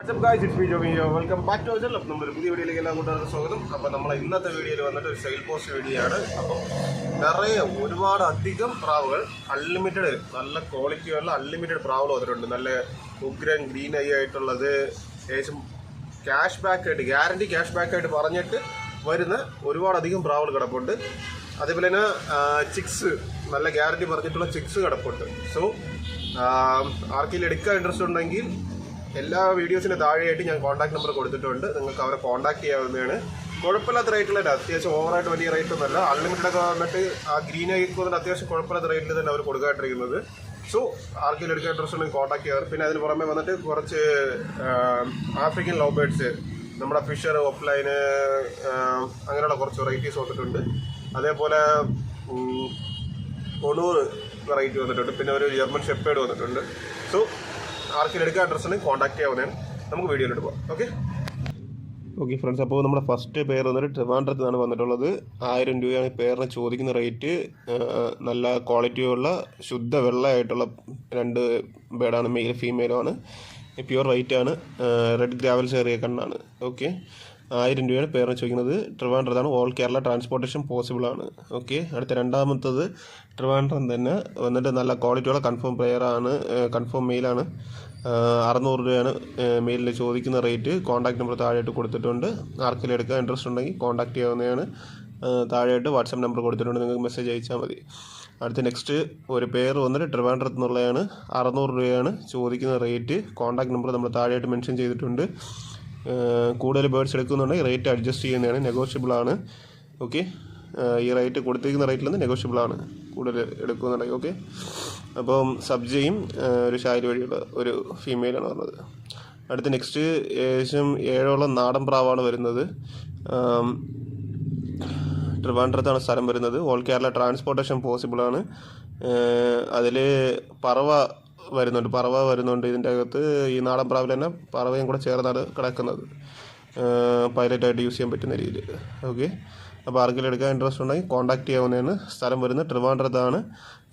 What's up guys it's me Joby welcome back to our നമ്മുടെ പുതിയ വീഡിയോയിലേക്ക് എല്ലാ കൂട്ടുകാർക്കും സ്വാഗതം. അപ്പോൾ നമ്മൾ ഇന്നത്തെ വീഡിയോയിൽ വന്നിട്ട് ഒരു സെയിൽ പോസ്റ്റ് വീഡിയോ ആണ്. അപ്പം നിറയെ ഒരുപാട് അധികം പ്രാവുകൾ അൺലിമിറ്റഡ് നല്ല ക്വാളിറ്റിയുള്ള അൺലിമിറ്റഡ് പ്രാവുകൾ വന്നിട്ടുണ്ട്. നല്ല ഉഗ്രൻ ഗ്രീൻ ഐ ആയിട്ടുള്ളത് ഏകദേശം ക്യാഷ് ബാക്ക് ആയിട്ട് ഗ്യാരണ്ടി ക്യാഷ് ബാക്ക് ആയിട്ട് പറഞ്ഞിട്ട് വരുന്ന ഒരുപാട് അധികം പ്രാവുകൾ കിടപ്പുണ്ട്. അതേപോലെ തന്നെ ചിക്സ് നല്ല ഗ്യാരണ്ടി പറഞ്ഞിട്ടുള്ള ചിക്സ് കിടപ്പുണ്ട്. സോ ആർക്കെങ്കിലും എടുക്കാൻ ഇൻട്രസ്റ്റ് ഉണ്ടെങ്കിൽ എല്ലാ വീഡിയോസിന് താഴെയായിട്ട് ഞാൻ കോൺടാക്ട് നമ്പർ കൊടുത്തിട്ടുണ്ട്. നിങ്ങൾക്ക് അവരെ കോൺടാക്ട് ചെയ്യാവുന്നതാണ്. കുഴപ്പമില്ലാത്ത റേറ്റിലല്ല അത്യാവശ്യം ഓവറായിട്ട് വലിയ റേറ്റ് ഒന്നുമല്ല അൺലിമിറ്റഡ് ഒക്കെ വന്നിട്ട് ആ ഗ്രീൻ ആയിക്കോന്നിട്ട് അത്യാവശ്യം കുഴപ്പമില്ലാത്ത റേറ്റിൽ തന്നെ അവർ കൊടുക്കാണ്ടിരിക്കുന്നത്. സോ ആർക്കെങ്കിലും എടുക്കാൻ ഇൻട്രസ്റ്റ് ഉണ്ടെങ്കിൽ കോൺടാക്ട് ചെയ്യാറ് പിന്നെ അതിന് പുറമെ വന്നിട്ട് കുറച്ച് ആഫ്രിക്കൻ ലവ് ബേഡ്സ് നമ്മുടെ ഫിഷർ ഓഫ്ലൈന് അങ്ങനെയുള്ള കുറച്ച് വെറൈറ്റീസ് വന്നിട്ടുണ്ട്. അതേപോലെ കൊണൂർ വെറൈറ്റി വന്നിട്ടുണ്ട്. പിന്നെ ഒരു ജർമ്മൻ ഷെപ്പേഡ് വന്നിട്ടുണ്ട്. സോ ആർക്കെങ്കിലും എടുക്കാൻ അഡ്രസ്സ് ഉണ്ടെങ്കിൽ കോൺടാക്ട് ചെയ്യാവുന്നതാണ്. നമുക്ക് വീഡിയോയിലോട്ട് പോകാം ഓക്കെ ഓക്കെ ഫ്രണ്ട്സ് അപ്പോൾ നമ്മുടെ ഫസ്റ്റ് പേർ വന്നിട്ട് ട്രിവാൻഡ്രത്ത് നിന്നാണ് വന്നിട്ടുള്ളത്. ആയിരം രൂപയാണ് പേരിന് ചോദിക്കുന്ന റേറ്റ് നല്ല ക്വാളിറ്റിയുള്ള ശുദ്ധ വെള്ളമായിട്ടുള്ള രണ്ട് ബേഡാണ് മെയിൽ ഫീമെയിലുമാണ് പ്യുവർ വൈറ്റ് ആണ്. റെഡ് ഗ്രാവൽ ചെറിയ കണ്ണാണ്. ഓക്കെ ആയിരം രൂപയാണ് പേരിന് ചോദിക്കുന്നത്. ട്രിവാൻഡ്രത്താണ് ഓൾ കേരള ട്രാൻസ്പോർട്ടേഷൻ പോസിബിൾ ആണ് ഓക്കെ അടുത്ത രണ്ടാമത്തത് ട്രിവാൻഡ്രം തന്നെ. വന്നിട്ട് നല്ല ക്വാളിറ്റിയുള്ള കൺഫേം പ്ലെയറാണ് കൺഫേം മെയിലാണ് അറുന്നൂറ് രൂപയാണ് മെയിലിൽ ചോദിക്കുന്ന റേറ്റ് കോൺടാക്ട് നമ്പർ താഴെയായിട്ട് കൊടുത്തിട്ടുണ്ട്. ആർക്കെങ്കിലും എടുക്കാൻ ഇൻട്രസ്റ്റ് ഉണ്ടെങ്കിൽ കോൺടാക്ട് ചെയ്യാവുന്നതാണ്. താഴെയായിട്ട് വാട്സാപ്പ് നമ്പർ കൊടുത്തിട്ടുണ്ട്. നിങ്ങൾക്ക് മെസ്സേജ് അയച്ചാൽ മതി. അടുത്ത നെക്സ്റ്റ് ഒരു പേര് വന്നിട്ട് ട്രിവാൻഡ്രത്ത് നിന്നുള്ളതാണ്. അറുന്നൂറ് രൂപയാണ് ചോദിക്കുന്ന റേറ്റ് കോൺടാക്ട് നമ്പർ നമ്മൾ താഴെയായിട്ട് മെൻഷൻ ചെയ്തിട്ടുണ്ട്. കൂടുതൽ ബേർഡ്സ് എടുക്കുന്നുണ്ടെങ്കിൽ റേറ്റ് അഡ്ജസ്റ്റ് ചെയ്യുന്നതാണ് നെഗോഷ്യബിൾ ആണ്. ഓക്കെ ഈ റേറ്റ് കൊടുത്തിരിക്കുന്ന റേറ്റിൽ നിന്ന് നെഗോഷ്യബിൾ ആണ് കൂടുതൽ എടുക്കുന്നുണ്ടെങ്കിൽ ഓക്കെ അപ്പം സബ്ജയും ഒരു ഷാരി വഴിയുള്ള ഒരു ഫീമെയിലാണ് പറഞ്ഞത്. അടുത്ത നെക്സ്റ്റ് ഏകദേശം ഏഴോളം നാടൻ പ്രാവാണ് വരുന്നത്. ട്രിവാൻഡ്രത്താണ് സ്ഥലം വരുന്നത്. ഓൾ കേരള ട്രാൻസ്പോർട്ടേഷൻ പോസിബിളാണ് അതിൽ പറവ വരുന്നുണ്ട്. പറവ വരുന്നുണ്ട് ഇതിന്റെ അകത്ത്. ഈ നാടൻ പ്രാവിൽ തന്നെ പറവയും കൂടെ ചേർന്നാണ് കിടക്കുന്നത്. പൈലറ്റായിട്ട് യൂസ് ചെയ്യാൻ പറ്റുന്ന രീതിയിൽ. ഓക്കെ. അപ്പോൾ ആർക്കെങ്കിലും എടുക്കാൻ ഇൻട്രസ്റ്റ് ഉണ്ടെങ്കിൽ കോൺടാക്ട് ചെയ്യാവുന്നതാണ് സ്ഥലം വരുന്നത് ട്രിവാൻഡ്രത്താണ്.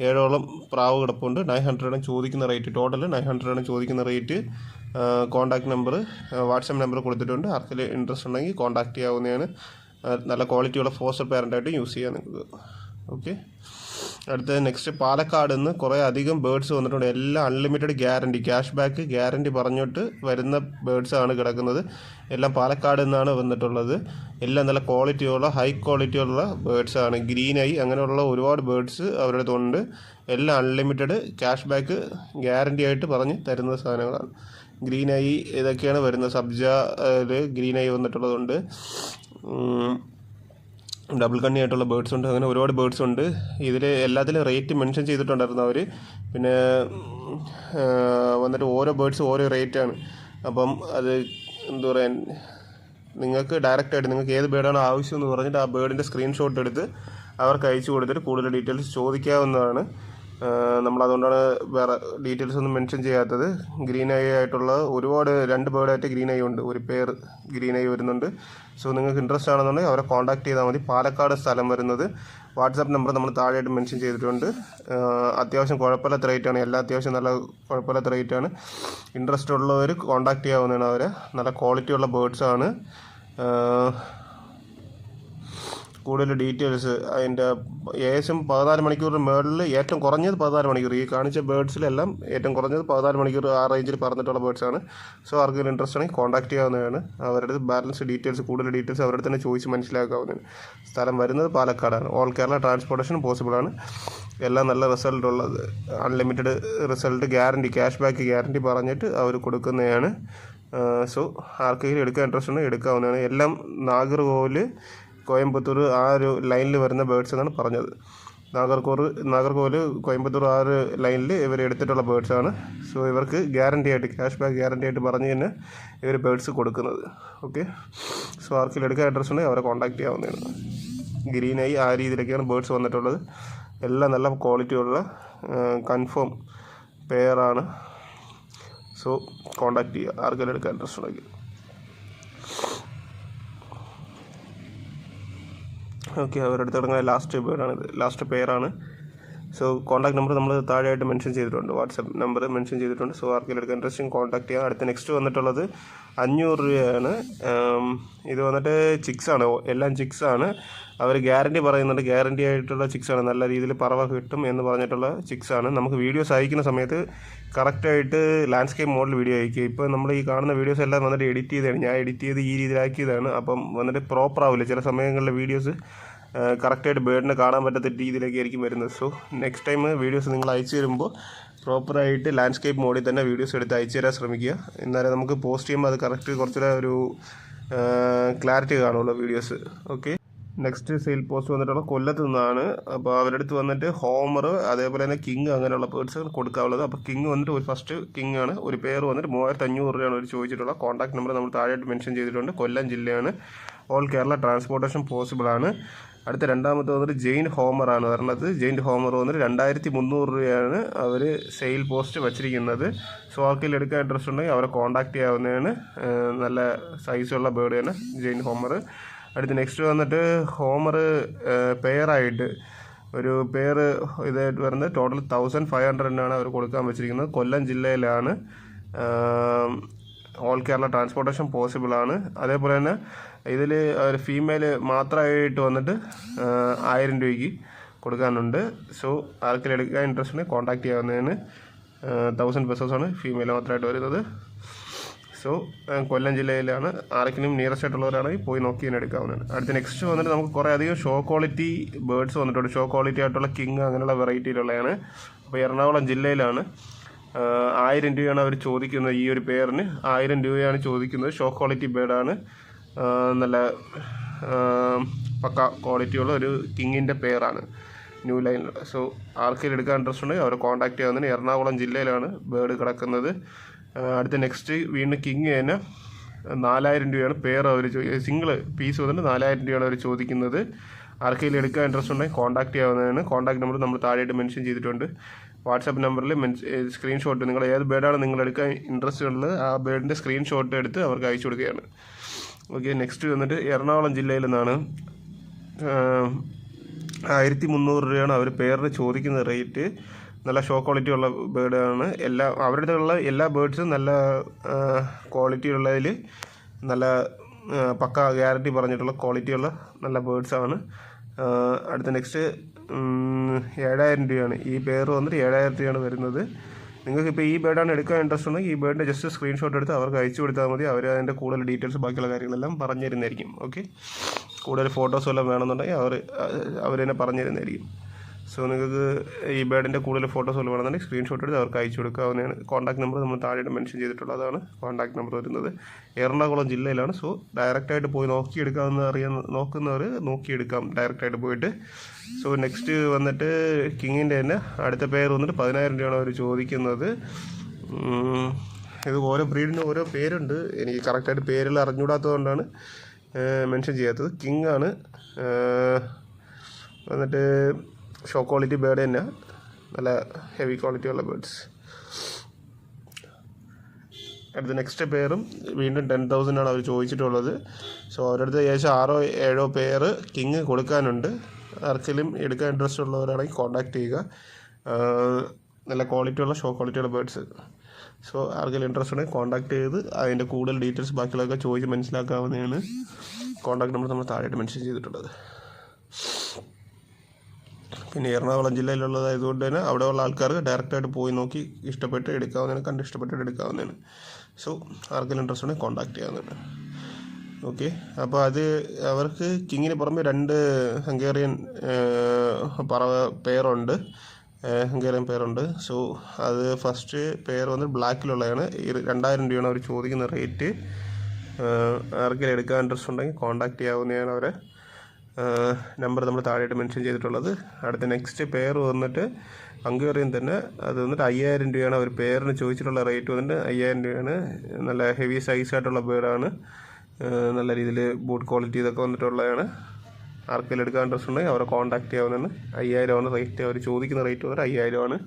ഏഴോളം പ്രാവ് കിടപ്പുണ്ട്. നയൻ ഹൺഡ്രഡാണ് ചോദിക്കുന്ന റേറ്റ് ടോട്ടൽ നയൻ ഹൺഡ്രഡാണ് ചോദിക്കുന്ന rate contact number WhatsApp number കൊടുത്തിട്ടുണ്ട്. ആർക്കെങ്കിലും ഇൻട്രസ്റ്റ് ഉണ്ടെങ്കിൽ കോൺടാക്ട് ചെയ്യാവുന്നതാണ് നല്ല ക്വാളിറ്റിയുള്ള ഫോസ്റ്റർ പാരന്റായിട്ട് യൂസ് ചെയ്യാൻ നിങ്ങൾക്ക്. ഓക്കെ. അടുത്ത നെക്സ്റ്റ് പാലക്കാട് നിന്ന് കുറേ അധികം ബേഡ്സ് വന്നിട്ടുണ്ട്. എല്ലാം unlimited guarantee cash back guarantee പറഞ്ഞിട്ട് വരുന്ന ബേർഡ്സ് ആണ് കിടക്കുന്നത്. എല്ലാം പാലക്കാട് നിന്നാണ് വന്നിട്ടുള്ളത്. എല്ലാം നല്ല ക്വാളിറ്റിയുള്ള ഹൈ ക്വാളിറ്റിയുള്ള ബേർഡ്സ് ആണ്. ഗ്രീൻ ഐ അങ്ങനെയുള്ള ഒരുപാട് ബേഡ്സ് അവരുടെ അടുത്തുണ്ട് എല്ലാം അൺലിമിറ്റഡ് ക്യാഷ് ബാക്ക് ഗ്യാരണ്ടി ആയിട്ട് പറഞ്ഞ് തരുന്ന സാധനങ്ങളാണ്. ഗ്രീൻ ഐ ഇതൊക്കെയാണ് വരുന്നത്. സബ്ജ ഗ്രീൻ ഐ വന്നിട്ടുള്ളതുണ്ട്. ഡബിൾ കണ്ണി ആയിട്ടുള്ള ബേർഡ്സ് ഉണ്ട്. അങ്ങനെ ഒരുപാട് ബേർഡ്സ് ഉണ്ട്. ഇതിൽ എല്ലാത്തിലും റേറ്റ് മെൻഷൻ ചെയ്തിട്ടുണ്ടായിരുന്നു അവർ പിന്നെ വന്നിട്ട് ഓരോ ബേർഡ്സ് ഓരോ റേറ്റാണ് അപ്പം അത് എന്താ പറയുക നിങ്ങൾക്ക് ഡയറക്റ്റായിട്ട് നിങ്ങൾക്ക് ഏത് ബേർഡാണ് ആവശ്യം എന്ന് പറഞ്ഞിട്ട് ആ ബേർഡിന്റെ സ്ക്രീൻഷോട്ട് എടുത്ത് അവർക്ക് അയച്ചു കൊടുത്തിട്ട് കൂടുതൽ ഡീറ്റെയിൽസ് ചോദിക്കാവുന്നതാണ്. നമ്മൾ അതുകൊണ്ടാണ് വേറെ ഡീറ്റെയിൽസ് ഒന്നും മെൻഷൻ ചെയ്യാത്തത്. ഗ്രീൻ ഐ ആയിട്ടുള്ള ഒരുപാട് രണ്ട് ബേർഡായിട്ട് ഗ്രീൻ ഐ ഉണ്ട്. ഒരു പേർ ഗ്രീൻ ഐ വരുന്നുണ്ട്. സോ നിങ്ങൾക്ക് ഇൻട്രസ്റ്റ് ആണെന്നുണ്ടെങ്കിൽ അവരെ കോൺടാക്ട് ചെയ്താൽ മതി. പാലക്കാട് സ്ഥലം വരുന്നത്. വാട്സാപ്പ് നമ്പർ നമ്മൾ താഴെയായിട്ട് മെൻഷൻ ചെയ്തിട്ടുണ്ട്. അത്യാവശ്യം കുഴപ്പമില്ലാത്ത റേറ്റാണ് എല്ലാ അത്യാവശ്യം നല്ല കുഴപ്പമില്ലാത്ത റേറ്റാണ് ഇൻട്രസ്റ്റ് ഉള്ളവർ കോൺടാക്ട് ചെയ്യാവുന്നതാണ് അവരെ. നല്ല ക്വാളിറ്റിയുള്ള ബേർഡ്സ് ആണ്. ആ, കൂടുതൽ ഡീറ്റെയിൽസ്. അതിന്റെ ഏകദേശം പതിനാല് മണിക്കൂറിന് മുകളിൽ ഏറ്റവും കുറഞ്ഞത് പതിനാല് മണിക്കൂർ. ഈ കാണിച്ച ബേഡ്സിലെല്ലാം ഏറ്റവും കുറഞ്ഞത് പതിനാല് മണിക്കൂർ ആ റേഞ്ചിൽ പറഞ്ഞിട്ടുള്ള ബേർഡ്സാണ് സോ ആർക്കെങ്കിലും ഇൻട്രസ്റ്റ് ആണെങ്കിൽ കോൺടാക്ട് ചെയ്യാവുന്നതാണ്. അവരുടെ ബാലൻസ് ഡീറ്റെയിൽസ് കൂടുതൽ ഡീറ്റെയിൽസ് അവരുടെ തന്നെ ചോദിച്ച് മനസ്സിലാക്കാവുന്നതാണ്. സ്ഥലം വരുന്നത് പാലക്കാടാണ്. ഓൾ കേരള ട്രാൻസ്പോർട്ടേഷൻ പോസിബിൾ ആണ്. എല്ലാം നല്ല റിസൾട്ട് ഉള്ളത്. Unlimited result guarantee cash back guarantee പറഞ്ഞിട്ട് അവർ കൊടുക്കുന്നതാണ്. സോ ആർക്കെങ്കിലും എടുക്കാൻ ഇൻട്രസ്റ്റ് ഉണ്ടെങ്കിൽ എടുക്കാവുന്നതാണ്. എല്ലാം നാഗർകോവിൽ കോയമ്പത്തൂർ ആ ഒരു ലൈനിൽ വരുന്ന ബേഡ്സ് എന്നാണ് പറഞ്ഞത്. നാഗർകോർ നാഗർകോവിൽ കോയമ്പത്തൂർ ആ ഒരു ലൈനിൽ ഇവർ എടുത്തിട്ടുള്ള ബേഡ്സാണ് സോ ഇവർക്ക് ഗ്യാരണ്ടി ആയിട്ട് ക്യാഷ് ബാക്ക് ഗ്യാരണ്ടി ആയിട്ട് പറഞ്ഞ് തന്നെ ഇവർ ബേഡ്സ് കൊടുക്കുന്നത്. ഓക്കെ സോ ആർക്കിൽ എടുക്കാൻ അഡ്രസ്സ് ഉണ്ടെങ്കിൽ അവരെ കോൺടാക്ട് ചെയ്യാവുന്നതാണ്. ഗ്രീനായി ആ രീതിയിലൊക്കെയാണ് ബേഡ്സ് വന്നിട്ടുള്ളത്. എല്ലാം നല്ല ക്വാളിറ്റിയുള്ള കൺഫേം പെയറാണ് സോ കോൺടാക്ട് ചെയ്യുക. ആർക്കെങ്കിലും എടുക്കാൻ ഇൻട്രസ്റ്റ് ഉണ്ടെങ്കിൽ. ഓക്കെ അവരുടെ അടുത്ത് തുടങ്ങുന്ന ലാസ്റ്റ് വേർഡാണിത് ലാസ്റ്റ് പേരാണ്. സോ കോൺടാക്ട് നമ്പർ നമ്മൾ താഴെയായിട്ട് മെൻഷൻ ചെയ്തിട്ടുണ്ട്. വാട്സപ്പ് നമ്പർ മെൻഷൻ ചെയ്തിട്ടുണ്ട്. സോ ആർക്കെങ്കിലും എടുക്കാൻ ഇൻട്രസ്റ്റിംഗ് കോൺടാക്ട് ചെയ്യാം. അടുത്ത നെക്സ്റ്റ് വന്നിട്ടുള്ളത് അഞ്ഞൂറ് രൂപയാണ്. ഇത് വന്നിട്ട് ചിക്സ് ആണ്. എല്ലാം ചിക്സ് ആണ്. അവർ ഗ്യാരണ്ടി പറയുന്നുണ്ട്. ഗ്യാരണ്ടി ആയിട്ടുള്ള ചിക്സ് ആണ്. നല്ല രീതിയിൽ പറവ കിട്ടും എന്ന് പറഞ്ഞിട്ടുള്ള ചിക്സ് ആണ്. നമുക്ക് വീഡിയോസ് അയക്കുന്ന സമയത്ത് കറക്റ്റായിട്ട് ലാൻഡ്സ്കേപ്പ് മോഡൽ വീഡിയോ അയക്കുക. ഇപ്പോൾ നമ്മൾ ഈ കാണുന്ന വീഡിയോസ് എല്ലാം വന്നിട്ട് എഡിറ്റ് ചെയ്തതാണ്. ഞാൻ എഡിറ്റ് ചെയ്ത് ഈ രീതിയിലാക്കിയതാണ് അപ്പം വന്നിട്ട് പ്രോപ്പർ ആവില്ല. ചില സമയങ്ങളിലെ വീഡിയോസ് കറക്റ്റായിട്ട് ബേഡിനെ കാണാൻ പറ്റാത്ത രീതിയിലേക്ക് ആയിരിക്കും വരുന്നത്. സോ നെക്സ്റ്റ് ടൈം വീഡിയോസ് നിങ്ങൾ അയച്ചു തരുമ്പോൾ പ്രോപ്പറായിട്ട് ലാൻഡ്സ്കേപ്പ് മോഡിൽ തന്നെ വീഡിയോസ് എടുത്ത് അയച്ചു തരാൻ ശ്രമിക്കുക. എന്നാലേ നമുക്ക് പോസ്റ്റ് ചെയ്യുമ്പോൾ അത് കറക്റ്റ് കുറച്ചുകൂടെ ഒരു ക്ലാരിറ്റി കാണുള്ളൂ videos okay next sale post വന്നിട്ടുള്ള കൊല്ലത്ത് നിന്നാണ്. അപ്പോൾ അവരുടെ അടുത്ത് വന്നിട്ട് ഹോമർ അതേപോലെ തന്നെ കിങ് അങ്ങനെയുള്ള പേർഡ്സ് കൊടുക്കാനുള്ളത് അപ്പോൾ കിങ് വന്നിട്ട് ഒരു ഫസ്റ്റ് കിങ് ആണ്. ഒരു പേര് വന്നിട്ട് മൂവായിരത്തി അഞ്ഞൂറ് രൂപയാണ് അവർ ചോദിച്ചിട്ടുള്ള. കോൺടാക്ട് നമ്പർ നമ്മൾ താഴെയായിട്ട് മെൻഷൻ ചെയ്തിട്ടുണ്ട്. കൊല്ലം ജില്ലയാണ്. ഓൾ കേരള ട്രാൻസ്പോർട്ടേഷൻ പോസിബിൾ ആണ്. അടുത്ത രണ്ടാമത്തെ വന്നിട്ട് ജെയിൻ ഹോമർ ആണ് പറഞ്ഞത് ജെയിൻ ഹോമർ വന്നിട്ട് രണ്ടായിരത്തി മുന്നൂറ് രൂപയാണ് അവർ സെയിൽ പോസ്റ്റ് വച്ചിരിക്കുന്നത്. ആർക്കിൽ എടുക്കാൻ ഇൻട്രസ്റ്റ് ഉണ്ടെങ്കിൽ അവരെ കോൺടാക്റ്റ് ചെയ്യാവുന്നതാണ്. നല്ല സൈസുള്ള ബേർഡ് തന്നെ ജെയിൻ ഹോമർ അടുത്ത നെക്സ്റ്റ് വന്നിട്ട് ഹോമർ പെയറായിട്ട് ഒരു പേർ ഇതായിട്ട് വരുന്നത്. ടോട്ടൽ തൗസൻഡ് ഫൈവ് ഹൺഡ്രഡിനാണ് അവർ കൊടുക്കാൻ വെച്ചിരിക്കുന്നത്. കൊല്ലം ജില്ലയിലാണ്. ഓൾ കേരള ട്രാൻസ്പോർട്ടേഷൻ പോസിബിൾ ആണ്. അതേപോലെ തന്നെ ഇതിൽ ഒരു ഫീമെയിൽ മാത്രമായിട്ട് വന്നിട്ട് ആയിരം രൂപയ്ക്ക് കൊടുക്കാനുണ്ട്. സോ ആർക്കെങ്കിലും എടുക്കാൻ ഇൻട്രസ്റ്റ് ഉണ്ടെങ്കിൽ കോൺടാക്ട് ചെയ്യാവുന്നതിന് തൗസൻഡ് ബസ്സസാണ് ഫീമെയിൽ മാത്രമായിട്ട് വരുന്നത്. സോ കൊല്ലം ജില്ലയിലാണ് ആർക്കെങ്കിലും നിയറസ്റ്റ് ആയിട്ടുള്ളവരാണെങ്കിൽ പോയി നോക്കി തന്നെ എടുക്കാവുന്നതാണ്. അടുത്ത നെക്സ്റ്റ് വന്നിട്ട് നമുക്ക് കുറേ അധികം ഷോ ക്വാളിറ്റി ബേർഡ്സ് വന്നിട്ടുണ്ട്. ഷോ ക്വാളിറ്റി ആയിട്ടുള്ള കിങ് അങ്ങനെയുള്ള വെറൈറ്റിയിലുള്ളതാണ് അപ്പോൾ എറണാകുളം ജില്ലയിലാണ്. ആയിരം രൂപയാണ് അവർ ചോദിക്കുന്നത് ഈ ഒരു പേരിന് ആയിരം രൂപയാണ് ചോദിക്കുന്നത്. ഷോ ക്വാളിറ്റി ബേഡാണ് നല്ല പക്ക ക്വാളിറ്റിയുള്ള ഒരു കിങ്ങിന്റെ പേരാണ് ന്യൂ ലൈൻ സോ ആർക്കെങ്കിലും എടുക്കാൻ ഇൻട്രസ്റ്റ് ഉണ്ടെങ്കിൽ അവരെ കോൺടാക്ട് ചെയ്യാവുന്നതിന് എറണാകുളം ജില്ലയിലാണ് ബേഡ് കിടക്കുന്നത്. അടുത്ത നെക്സ്റ്റ് വീണ്ടും കിങ് തന്നെ. നാലായിരം രൂപയാണ് പേർ അവർ സിംഗിൾ പീസ് വന്നിട്ട് നാലായിരം രൂപയാണ് അവർ ചോദിക്കുന്നത്. ആർക്കെങ്കിലും എടുക്കാൻ ഇൻട്രസ്റ്റ് ഉണ്ടെങ്കിൽ കോൺടാക്ട് ചെയ്യാവുന്നതാണ്. കോൺടാക്ട് നമ്പർ നമ്മൾ താഴെയായിട്ട് മെൻഷൻ ചെയ്തിട്ടുണ്ട്. വാട്സാപ്പ് നമ്പറിൽ മെൻസ് സ്ക്രീൻഷോട്ട് നിങ്ങൾ ഏത് ബേഡാണ് നിങ്ങൾ എടുക്കാൻ ഇൻട്രസ്റ്റ് ഉള്ളത് ആ ബേഡിന്റെ സ്ക്രീൻഷോട്ട് എടുത്ത് അവർക്ക് അയച്ചു കൊടുക്കുകയാണ്. ഓക്കെ നെക്സ്റ്റ് വന്നിട്ട് എറണാകുളം ജില്ലയിൽ നിന്നാണ്. ആയിരത്തി മുന്നൂറ് രൂപയാണ് അവർ പേരിന് ചോദിക്കുന്ന റേറ്റ് നല്ല ഷോ ക്വാളിറ്റി ഉള്ള ബേർഡാണ് എല്ലാ അവരുടെ ഉള്ള എല്ലാ ബേഡ്സും നല്ല ക്വാളിറ്റി ഉള്ളതിൽ നല്ല പക്ക ഗ്യാരണ്ടി പറഞ്ഞിട്ടുള്ള ക്വാളിറ്റിയുള്ള നല്ല ബേഡ്സാണ്. അടുത്ത നെക്സ്റ്റ് ഏഴായിരം രൂപയാണ്. ഈ പേര് വന്നിട്ട് ഏഴായിരം രൂപയാണ് വരുന്നത്. നിങ്ങൾക്ക് ഇപ്പോൾ ഈ ബേഡാണ് എടുക്കാൻ ഇൻട്രസ്റ്റ് ഉണ്ടെങ്കിൽ ഈ ബേഡിന്റെ ജസ്റ്റ് സ്ക്രീൻഷോട്ട് എടുത്ത് അവർക്ക് അയച്ചു കൊടുത്താൽ മതി. അവർ അതിന്റെ കൂടുതൽ ഡീറ്റെയിൽസ് ബാക്കിയുള്ള കാര്യങ്ങളെല്ലാം പറഞ്ഞു തരുന്നതായിരിക്കും ഓക്കെ കൂടുതൽ ഫോട്ടോസ് എല്ലാം വേണമെന്നുണ്ടെങ്കിൽ അവർ അവർ തന്നെ പറഞ്ഞു തരുന്നതായിരിക്കും സോ നിങ്ങൾക്ക് ഈ ബേഡിന്റെ കൂടുതൽ ഫോട്ടോസ് വേണമെന്നുണ്ടെങ്കിൽ സ്ക്രീൻഷോട്ട് എടുത്ത് അവർക്ക് അയച്ചു കൊടുക്കാവുന്നതാണ് കോൺടാക്ട് നമ്പർ നമ്മൾ താഴെയായിട്ട് മെൻഷൻ ചെയ്തിട്ടുള്ളതാണ് കോൺടാക്ട് നമ്പർ വരുന്നത്. എറണാകുളം ജില്ലയിലാണ്. സോ ഡയറക്റ്റായിട്ട് പോയി നോക്കിയെടുക്കാവുന്ന അറിയാൻ നോക്കുന്നവർ നോക്കിയെടുക്കാം. ഡയറക്റ്റായിട്ട് പോയിട്ട്. സോ നെക്സ്റ്റ് വന്നിട്ട് കിങ്ങിന്റെ തന്നെ അടുത്ത പേര് വന്നിട്ട് പതിനായിരം രൂപയാണ് അവർ ചോദിക്കുന്നത്. ഇത് ഓരോ ബ്രീഡിന് ഓരോ പേരുണ്ട്. എനിക്ക് കറക്റ്റായിട്ട് പേരുകൾ അറിഞ്ഞുകൂടാത്തതുകൊണ്ടാണ് മെൻഷൻ ചെയ്യാത്തത്. കിങ് ആണ് ഏഹ്, വന്നിട്ട് ഷോ ക്വാളിറ്റി ബേർഡ് തന്നെ. നല്ല ഹെവി ക്വാളിറ്റി ഉള്ള ബേർഡ്സ് അടുത്ത നെക്സ്റ്റ് പേരും വീണ്ടും ടെൻ തൗസൻഡ് ആണ് അവർ ചോദിച്ചിട്ടുള്ളത്. സോ അവരടുത്ത് ഏകദേശം ആറോ ഏഴോ പേര് കിങ് കൊടുക്കാനുണ്ട്. ആർക്കെങ്കിലും എടുക്കാൻ ഇൻട്രസ്റ്റ് ഉള്ളവരാണെങ്കിൽ കോൺടാക്ട് ചെയ്യുക. നല്ല ക്വാളിറ്റി ഉള്ള ഷോ ക്വാളിറ്റി ഉള്ള ബേർഡ്സ് സോ ആർക്കെങ്കിലും ഇൻട്രസ്റ്റ് ഉണ്ടെങ്കിൽ കോൺടാക്ട് ചെയ്ത് അതിന്റെ കൂടുതൽ ഡീറ്റെയിൽസ് ബാക്കിയുള്ളതൊക്കെ ചോദിച്ച് മനസ്സിലാക്കാവുന്നതാണ്. കോൺടാക്ട് നമ്പർ നമ്മൾ താഴെയായിട്ട് മെൻഷൻ ചെയ്തിട്ടുള്ളത്. പിന്നെ എറണാകുളം ജില്ലയിലുള്ളതായതുകൊണ്ട് തന്നെ അവിടെയുള്ള ആൾക്കാർക്ക് ഡയറക്റ്റായിട്ട് പോയി നോക്കി ഇഷ്ടപ്പെട്ട് എടുക്കാവുന്നതാണ് കണ്ട് ഇഷ്ടപ്പെട്ട് എടുക്കാവുന്നതാണ്. സോ ആർക്കെങ്കിലും ഇൻട്രസ്റ്റ് ഉണ്ടെങ്കിൽ കോൺടാക്ട് ചെയ്യാവുന്നതാണ്. ഓക്കെ അപ്പോൾ അത് അവർക്ക് കിങ്ങിന് പുറമെ രണ്ട് ഹംഗേറിയൻ പറവ പേരുണ്ട്. ഹംഗേറിയൻ പേരുണ്ട്. സോ അത് ഫസ്റ്റ് പേർ വന്ന് ബ്ലാക്കിലുള്ളതാണ്. ഈ രണ്ടായിരം രൂപയാണ് അവർ ചോദിക്കുന്ന റേറ്റ് ആർക്കെങ്കിലും എടുക്കാൻ ഇൻട്രസ്റ്റ് ഉണ്ടെങ്കിൽ കോൺടാക്ട് ചെയ്യാവുന്നതാണ് അവരെ. നമ്പർ നമ്മൾ താഴെയായിട്ട് മെൻഷൻ ചെയ്തിട്ടുള്ളത്. അടുത്ത നെക്സ്റ്റ് പേർ വന്നിട്ട് ഹംഗേറിയൻ തന്നെ അത് വന്നിട്ട് അയ്യായിരം രൂപയാണ് ഒരു പേരിന് ചോദിച്ചിട്ടുള്ള റേറ്റ് വന്നിട്ട് അയ്യായിരം രൂപയാണ്. നല്ല ഹെവി സൈസ് ആയിട്ടുള്ള ബേഡാണ് നല്ല രീതിയിൽ ബൂട്ട് ക്വാളിറ്റി ഇതൊക്കെ വന്നിട്ടുള്ളതാണ്. ആർക്കെങ്കിലും എടുക്കാൻ ഇൻട്രസ്റ്റ് ഉണ്ടെങ്കിൽ അവരെ കോൺടാക്ട് ചെയ്യാവുന്നതാണ്. അയ്യായിരമാണ് റേറ്റ് അവർ ചോദിക്കുന്ന റേറ്റ് വന്നിട്ട് അയ്യായിരമാണ്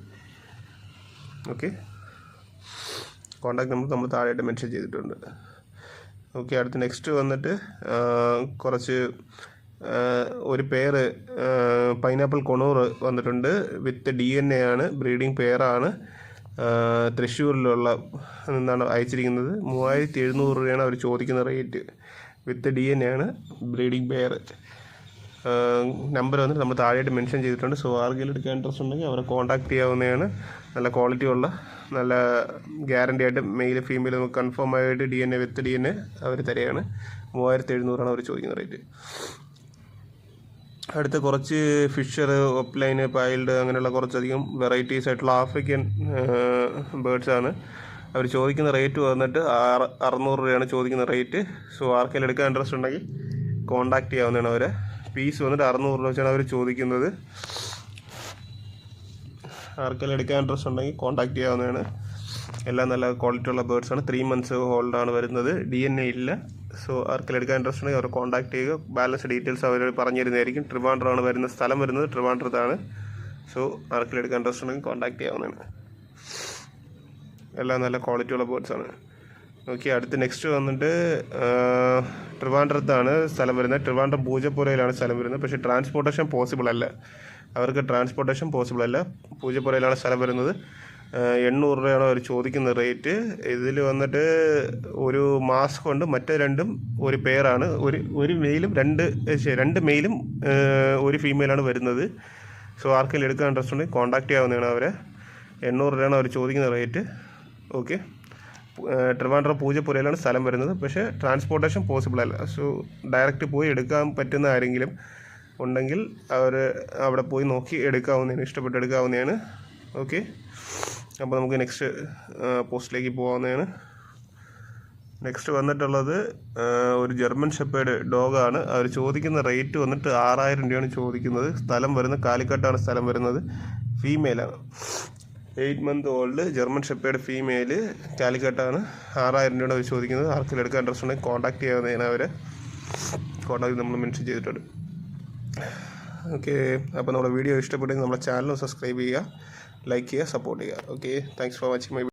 ഓക്കെ കോൺടാക്ട് നമ്പർ നമ്മൾ താഴെയായിട്ട് മെൻഷൻ ചെയ്തിട്ടുണ്ട്. ഓക്കെ അടുത്ത് നെക്സ്റ്റ് വന്നിട്ട് കുറച്ച് ഒരു പേര് പൈനാപ്പിൾ കൊണൂർ വന്നിട്ടുണ്ട്. വിത്ത് ഡി എൻ എ ആണ് ബ്രീഡിംഗ് പെയറാണ് തൃശ്ശൂരിലുള്ള നിന്നാണ് അയച്ചിരിക്കുന്നത്. മൂവായിരത്തി എഴുന്നൂറ് രൂപയാണ് അവർ ചോദിക്കുന്ന rate with D N A ആണ് ബ്രീഡിംഗ് പെയർ നമ്പർ വന്നിട്ട് നമ്മൾ താഴെയായിട്ട് മെൻഷൻ ചെയ്തിട്ടുണ്ട്. സോ ആർക്കെങ്കിലും എടുക്കാൻ ഇൻട്രസ്റ്റ് ഉണ്ടെങ്കിൽ അവരെ കോൺടാക്ട് ചെയ്യാവുന്നതാണ്. നല്ല ക്വാളിറ്റി ഉള്ള നല്ല ഗ്യാരണ്ടി ആയിട്ട് മെയിൽ ഫീമെയിൽ നമുക്ക് കൺഫേം ആയിട്ട് D N A with D N A അവർ തരികയാണ്. മൂവായിരത്തി എഴുന്നൂറാണ് അവർ ചോദിക്കുന്ന റേറ്റ് അടുത്ത കുറച്ച് ഫിഷർ ഒപ്ലൈന് പൈൽഡ് അങ്ങനെയുള്ള കുറച്ചധികം വെറൈറ്റീസ് ആയിട്ടുള്ള ആഫ്രിക്കൻ ബേഡ്സാണ്. അവർ ചോദിക്കുന്ന റേറ്റ് വന്നിട്ട് അറുന്നൂറ് രൂപയാണ് ചോദിക്കുന്ന റേറ്റ്. സോ ആർക്കെങ്കിലും എടുക്കാൻ ഇൻട്രസ്റ്റ് ഉണ്ടെങ്കിൽ കോൺടാക്റ്റ് ചെയ്യാവുന്നതാണ് അവരെ. പീസ് വന്നിട്ട് അറുന്നൂറ് രൂപ വെച്ചാണ് അവർ ചോദിക്കുന്നത്. ആർക്കെങ്കിലും എടുക്കാൻ ഇൻട്രസ്റ്റ് ഉണ്ടെങ്കിൽ കോൺടാക്റ്റ് ചെയ്യാവുന്നതാണ്. എല്ലാം നല്ല ക്വാളിറ്റി ഉള്ള ബേർഡ്സ് ആണ്. ത്രീ മന്ത്സ് ഹോൾഡാണ് വരുന്നത്. ഡി എൻ എ ഇല്ല. സോ ആർക്കെങ്കിലും എടുക്കാൻ ഇൻട്രസ്റ്റ് ഉണ്ടെങ്കിൽ അവർ കോൺടാക്ട് ചെയ്യുക. ബാലൻസ് ഡീറ്റെയിൽസ് അവർ പറഞ്ഞു തരുന്നതായിരിക്കും ട്രിവാൻഡ്രമാണ് വരുന്ന സ്ഥലം വരുന്നത്. ട്രിവാൻഡ്രത്താണ് സോ ആർക്കെങ്കിലും എടുക്കാൻ ഇൻട്രസ്റ്റ് ഉണ്ടെങ്കിൽ കോൺടാക്ട് ചെയ്യാവുന്നതാണ്. എല്ലാം നല്ല ക്വാളിറ്റി ഉള്ള ബേർഡ്സ് ആണ്. ഓക്കെ അടുത്ത് നെക്സ്റ്റ് വന്നിട്ട് ട്രിവാൻഡ്രത്താണ് സ്ഥലം വരുന്നത്. ട്രിവാൻഡ്രം പൂജപ്പുരയിലാണ് സ്ഥലം വരുന്നത്. പക്ഷേ ട്രാൻസ്പോർട്ടേഷൻ പോസിബിൾ അല്ല. അവർക്ക് ട്രാൻസ്പോർട്ടേഷൻ പോസിബിൾ അല്ല. പൂജപ്പുരയിലാണ് സ്ഥലം വരുന്നത്. എണ്ണൂറ് രൂപയാണ് അവർ ചോദിക്കുന്ന റേറ്റ്. ഇതിൽ വന്നിട്ട് ഒരു മാസ്ക് ഉണ്ട് മറ്റേ രണ്ടും ഒരു പേരാണ് ഒരു ഒരു മെയിലും രണ്ട് രണ്ട് മെയിലും ഒരു ഫീമെയിലാണ് വരുന്നത്. സോ ആർക്കെങ്കിലും എടുക്കാൻ ഇൻട്രസ്റ്റ് ഉണ്ടെങ്കിൽ കോൺടാക്ട് ചെയ്യാവുന്നതാണ് അവരെ. എണ്ണൂറ് രൂപയാണ് അവർ ചോദിക്കുന്ന റേറ്റ്. ഓക്കെ ട്രിവാൻഡ്രം പൂജപ്പുരയിലാണ് സ്ഥലം വരുന്നത്. പക്ഷേ ട്രാൻസ്പോർട്ടേഷൻ പോസിബിൾ അല്ല. സോ ഡയറക്റ്റ് പോയി എടുക്കാൻ പറ്റുന്ന ആരെങ്കിലും ഉണ്ടെങ്കിൽ അവർ അവിടെ പോയി നോക്കി എടുക്കാവുന്നതാണ് ഇഷ്ടപ്പെട്ട് എടുക്കാവുന്നതാണ്. ഓക്കെ അപ്പോൾ നമുക്ക് നെക്സ്റ്റ് പോസ്റ്റിലേക്ക് പോകാവുന്നതാണ്. നെക്സ്റ്റ് വന്നിട്ടുള്ളത് ഒരു ജർമ്മൻ ഷെപ്പേഡ് ഡോഗാണ്. അവർ ചോദിക്കുന്ന റേറ്റ് വന്നിട്ട് ആറായിരം രൂപയാണ് ചോദിക്കുന്നത്. സ്ഥലം വരുന്നത് കാലിക്കട്ടാണ് സ്ഥലം വരുന്നത്. ഫീമെയിലാണ് eight month old German shepherd female കാലിക്കട്ടാണ്. ആറായിരം രൂപയാണ് അവർ ചോദിക്കുന്നത്. ആർക്കെങ്കിലും എടുക്കാൻ ഇൻട്രസ്റ്റ് ഉണ്ടെങ്കിൽ കോൺടാക്ട് ചെയ്യാവുന്നതാണ് അവരെ. കോൺടാക്ട് നമ്മൾ മെൻഷൻ ചെയ്തിട്ടുണ്ട്. ഓക്കെ അപ്പോൾ നമ്മുടെ വീഡിയോ ഇഷ്ടപ്പെട്ടെങ്കിൽ നമ്മുടെ ചാനൽ സബ്സ്ക്രൈബ് ചെയ്യുക. ലൈക്ക് ചെയ്യുക സപ്പോർട്ട് ചെയ്യുക okay thanks for watching my